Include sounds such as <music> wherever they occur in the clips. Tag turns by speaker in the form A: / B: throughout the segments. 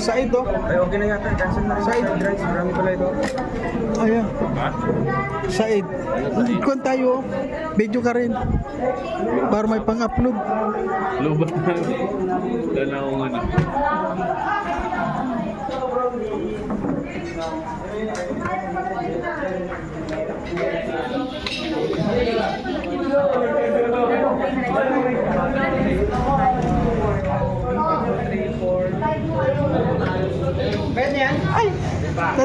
A: Said oh.
B: Ay, okay na yata. Cancel na rin.
A: Side.
B: Side rights. Marami pala ito.
A: Ayan.
B: Ha?
A: Kung tayo, video ka rin. Para may pang-upload.
B: Lubat na. Wala na akong ano.
A: Ay!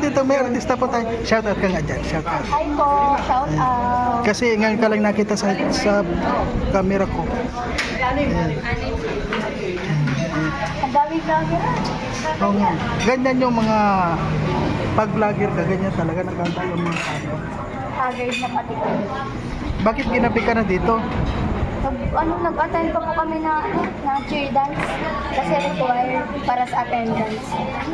A: Nandito may artista po tayo. Shout out ka nga dyan. Shout out.
C: Hi po, shout out.
A: Kasi ngayon ka lang nakita sa, sa camera ko.
C: Ang dami vlogger.
A: Oo nga. Ganyan yung mga pag-vlogger ka, ganyan talaga nakanta yung mga tao.
C: Haggard na pati ko.
A: Bakit ginabi ka na dito?
C: Nag, ano, nag-attend pa po kami na, ano, na cheer dance. Kasi required para sa attendance.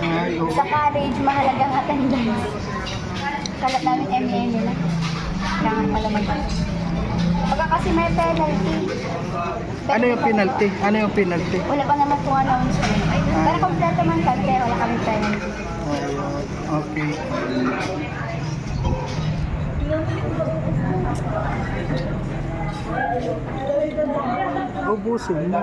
A: Ay, oo.
C: Sa college, mahalagang attendance. Kalat namin MA nila. Kailangan pala mag Pagka kasi may penalty.
A: Ano yung penalty? Ano yung penalty?
C: Wala pa naman kung announcement. Pero kompleto man kami, pero wala kami penalty.
A: Okay. Ubusin mo.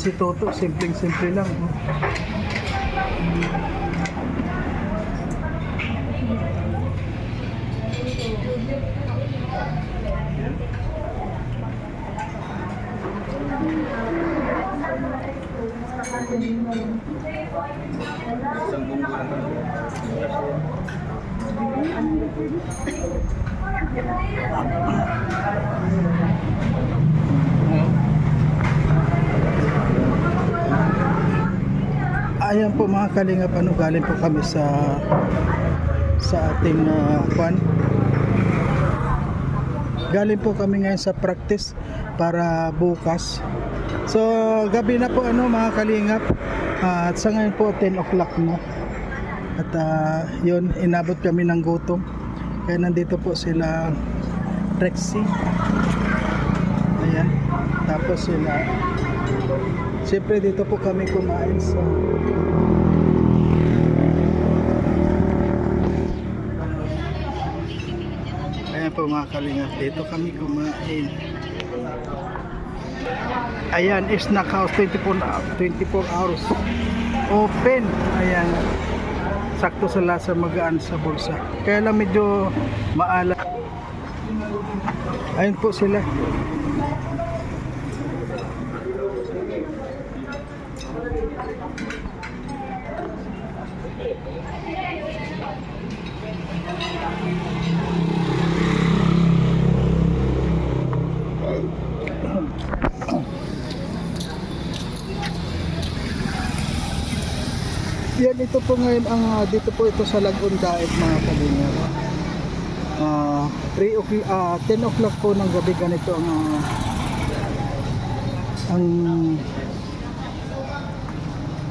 A: Si Toto, simpleng-simple lang. oh. Ayan po mga kalingap, ano galing po kami sa sa ating uh, kwan. Galing po kami ngayon sa practice para bukas. So gabi na po ano mga kalingap. Ah, at sa ngayon po 10 o'clock na. At ah, yun, inabot kami ng gutom. Kaya nandito po sila Rexy. Ayan. Tapos sila Siyempre dito po kami kumain sa Ayan po mga kalingap, dito kami kumain. Ayan, snack house 24, hou- 24 hours. Open. Ayan. Sakto sa lasa magaan sa bulsa. Kaya lang medyo maala. Ayun po sila. Yan ito po ngayon ang ah, dito po ito sa Lagun Daet mga kalingap. Ah, 3 o'clock ah, 10 o'clock po ng gabi ganito ang ah, ang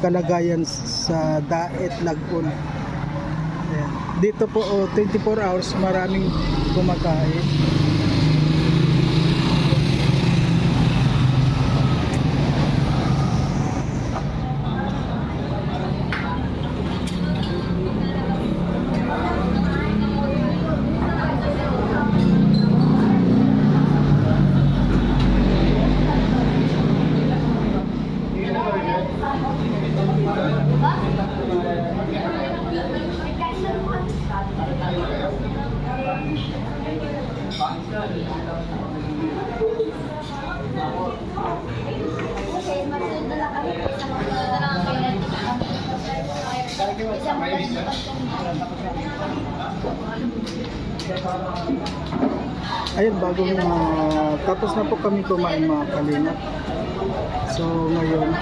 A: kalagayan sa Daet Lagun. Ayan. Dito po oh, 24 hours maraming kumakain. Ayun, bago uh, tapos na po kami kumain mga kalingap. So ngayon,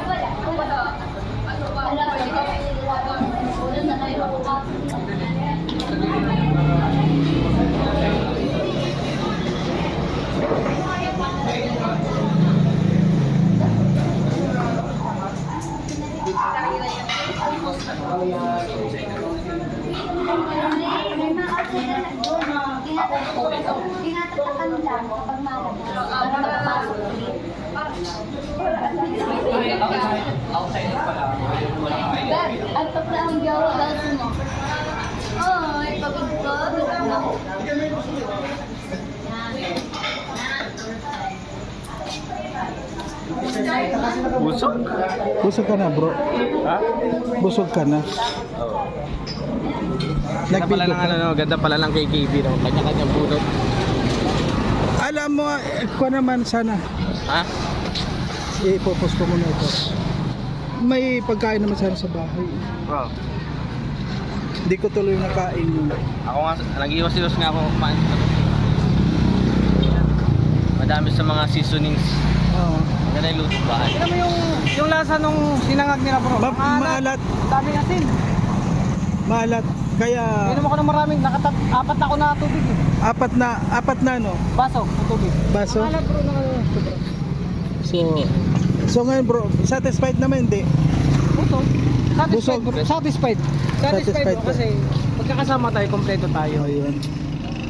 C: Tinatatakan lang kapag malabas. Para makapasok ulit. Dad, antok na ang gawa
B: Busog?
A: Busog ka na bro.
B: Ha?
A: Busog ka na.
D: Ganda pala ng ano, no? ganda pala ng KKB, no? Kanya-kanyang bunot.
A: Alam mo, ko naman sana.
D: Ha?
A: Ipopost ko muna ito. May pagkain naman sana sa bahay.
D: Bro,
A: Hindi ko tuloy nakain yun.
D: ako nga, nag-iwas-iwas nga ako kumain. Madami sa mga seasonings.
A: Oo.
D: Maganda yung luto bahay.
E: Alam mo yung, yung lasa nung sinangag nila bro?
A: Ma- maalat.
E: Dami asin.
A: Maalat. Kaya
E: Inom ako ng maraming, nakatat, apat ako na tubig eh.
A: apat na apat na no
E: Baso, ng tubig.
A: baso.
E: Maalat bro na ano.
A: So So ngayon bro, satisfied naman hindi.
E: Busog. Satisfied
A: Busog.
E: bro. Satisfied. Satisfied,
A: Satisfied
E: bro
A: ka.
E: kasi magkakasama tayo, kompleto tayo.
A: Ayun.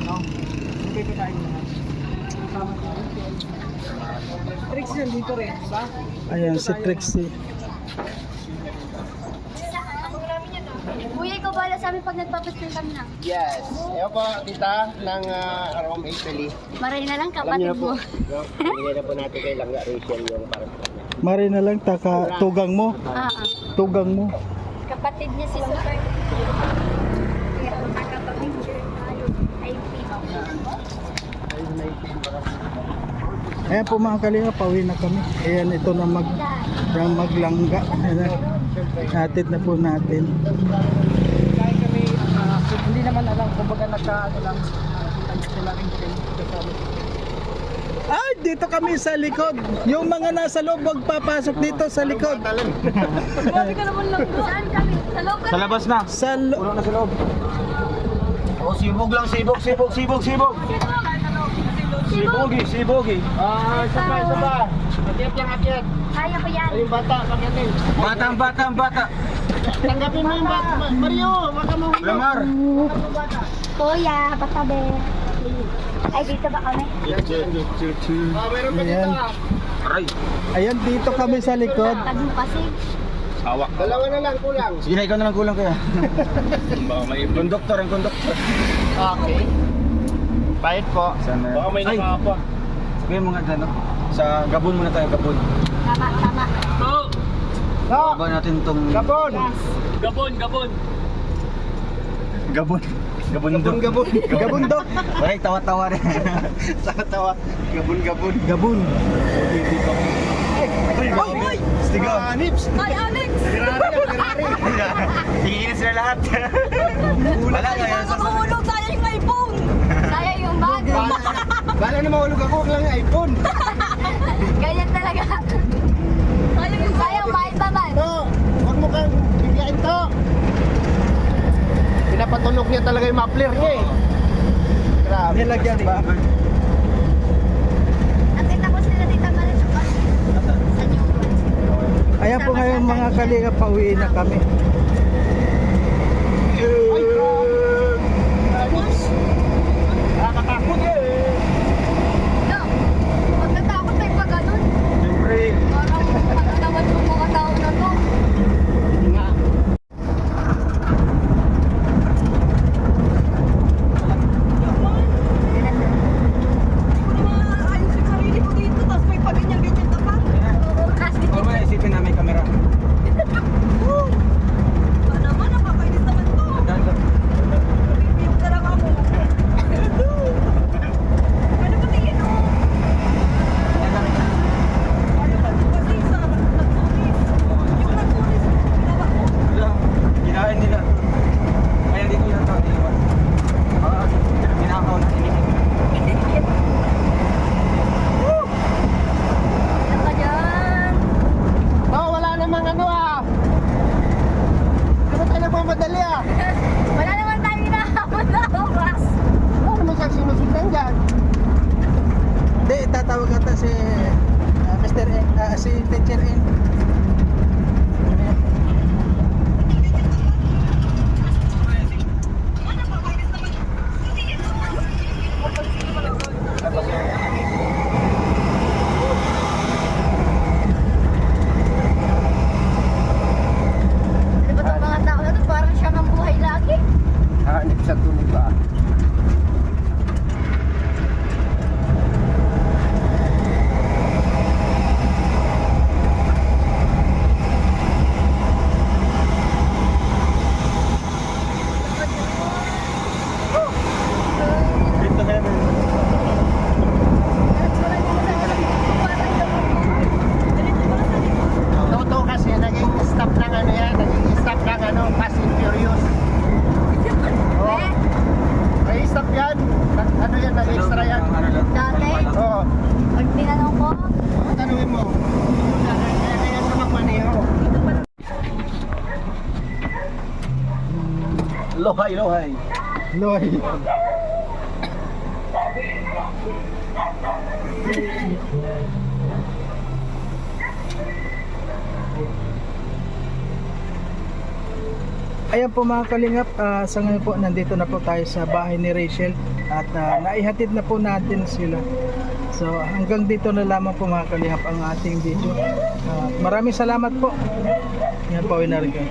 E: No? Kompleto tayo. Kasama tayo. Tricks yan dito rin, di ba?
A: Ayan si Trixie.
C: Kuya, ikaw bala sa amin pag nagpapaspil kami na.
F: Yes. Ayaw po, tita, ng uh, Arom Italy.
C: Maray na lang
F: Alam niyo
C: kapatid
F: na po,
C: mo.
F: bigyan na po natin kay Langga Rachel yung parang
A: Mari na lang taka tugang mo.
C: Ah, ah.
A: Tugang mo.
C: Kapatid niya si Super. Kaya magkakapicture tayo. Ay,
A: Ayan po mga kalinga, pauwi na kami. Ayan ito na mag yung maglangga. Ayan na. Hatid na po natin.
E: Kahit kami, ah, hindi naman alam, kumbaga nagka, ano lang, sila rin.
A: Ay, dito kami sa likod. Yung mga nasa loob, wag papasok dito sa likod.
C: Grabe ka naman lang. Saan kami? Sa loob
D: Sa labas na.
A: Sa lo-
E: Puno na sa loob.
F: Oh, sibog lang, sibog, sibog, sibog, sibog. Sibogi, sibogi. Ah, isa pa, isa pa. Akyat lang, akyat.
C: Kaya ko yan.
F: Ay, yung bata, pakyatin.
D: Batang batang bata.
F: Tanggapin mo yung bata. Mario, baka mahulog.
D: Lamar.
C: Kuya, patabi. Ay, dito ba kami?
F: Ah, meron pa
A: Ayan.
F: dito.
D: Aray.
A: Ayan, dito kami sa likod.
C: Tag mo kasi.
D: Hawak.
F: Dalawa na lang, kulang.
D: Sige na, ikaw na lang kulang kaya.
B: Baka <laughs> may
D: Konduktor, ang konduktor.
F: Okay. Bayad po.
D: Sana.
B: Baka may
D: Ay,
B: nakapa.
D: sabihin mo nga dyan, no? Sa Gabon muna tayo, Gabon.
C: Tama, tama.
B: Oh!
F: No,
D: Baba natin tong...
F: Gabon.
C: Yes.
B: Gabon, Gabon!
D: Gabon. Gabon
F: Gabon, Gabon.
A: Gabon do.
D: Ay, tawa-tawa rin. <laughs>
F: Tawa-tawa. Gabon, Gabon.
A: Gabon.
D: Ay, Stigo.
F: Ah, Nips.
C: Ay, Alex!
F: Ferrari, Ferrari.
D: Tingin sila lahat. Wala nga yan. sa-
C: Mahulog tayo yung iPhone! Tayo yung bag.
F: Bala na mahulog ako, wala nga iPhone. <laughs>
C: Ganyan talaga. Sayang yung mahal pa man.
F: To, huwag mo kang biglain to. Pinapatunog niya talaga yung muffler niya eh. Grabe.
A: Nilagyan ba?
C: Nakita ko sila Tita Maris sa
A: Ayan po ngayon mga kalinga, pauwi na kami.
F: Nakakatakot eh.
C: No, pag natakot tayo pag ganun.
D: Siyempre.
C: Parang pagkatawad mo mga tao na to. Kasi
D: Huwag mo na isipin na may kamera. Dahan ka. Dahan ka. Wala. Kinain nila. Kaya dito yung tao nila. Ah, Kinakaw na inikit.
C: ano ka dyan?
F: No, wala namang ano ah. Ano tayo nagmamadali ah?
C: Wala naman tayo hinahamon na oras.
F: Ano naman siyang sinusundan dyan?
A: Tatawag ata si ah, Mr. N, ah, si Teacher N.
D: Lohay, lohay.
A: Loy. Ayan po mga kalingap, ah, sa ngayon po nandito na po tayo sa bahay ni Rachel at ah, naihatid na po natin sila. So hanggang dito na lamang po mga kalingap ang ating video. Ah, maraming salamat po. Yan po, Winarga.